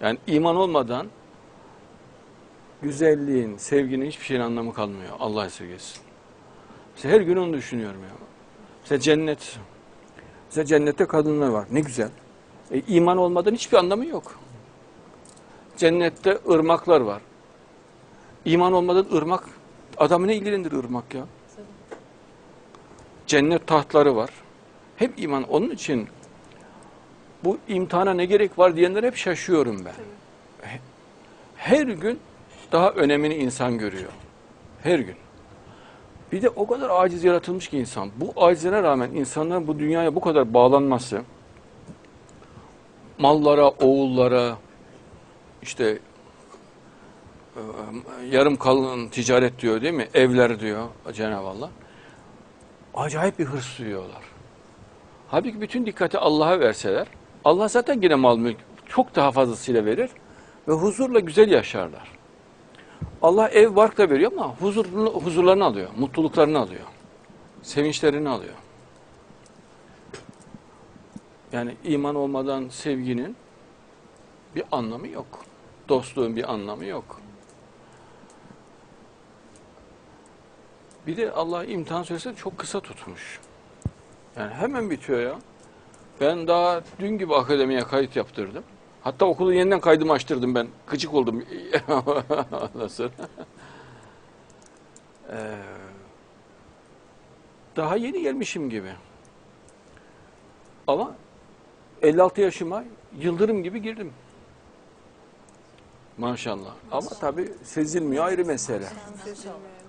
Yani iman olmadan güzelliğin, sevginin hiçbir şeyin anlamı kalmıyor. Allah esirgesin. Mesela her gün onu düşünüyorum ya. Mesela cennet. Mesela cennette kadınlar var. Ne güzel. E, iman olmadan hiçbir anlamı yok. Cennette ırmaklar var. İman olmadan ırmak, adamı ne ilgilendirir ırmak ya? Cennet tahtları var. Hep iman. Onun için bu imtihana ne gerek var diyenlere hep şaşıyorum ben. He- Her gün daha önemini insan görüyor. Her gün. Bir de o kadar aciz yaratılmış ki insan. Bu acizine rağmen insanların bu dünyaya bu kadar bağlanması, mallara, oğullara, işte e, yarım kalın ticaret diyor değil mi? Evler diyor Cenab-ı Allah. Acayip bir hırs duyuyorlar. Halbuki bütün dikkati Allah'a verseler, Allah zaten yine mal mülk çok daha fazlasıyla verir ve huzurla güzel yaşarlar. Allah ev bark da veriyor ama huzurunu, huzurlarını alıyor, mutluluklarını alıyor, sevinçlerini alıyor. Yani iman olmadan sevginin bir anlamı yok. Dostluğun bir anlamı yok. Bir de Allah imtihan süresini çok kısa tutmuş. Yani hemen bitiyor ya. Ben daha dün gibi akademiye kayıt yaptırdım. Hatta okulu yeniden kaydımı açtırdım ben. Gıcık oldum. Sonra. Ee, daha yeni gelmişim gibi. Ama 56 yaşıma yıldırım gibi girdim. Maşallah. Ama tabii sezilmiyor ayrı mesele. Sezilmiyor.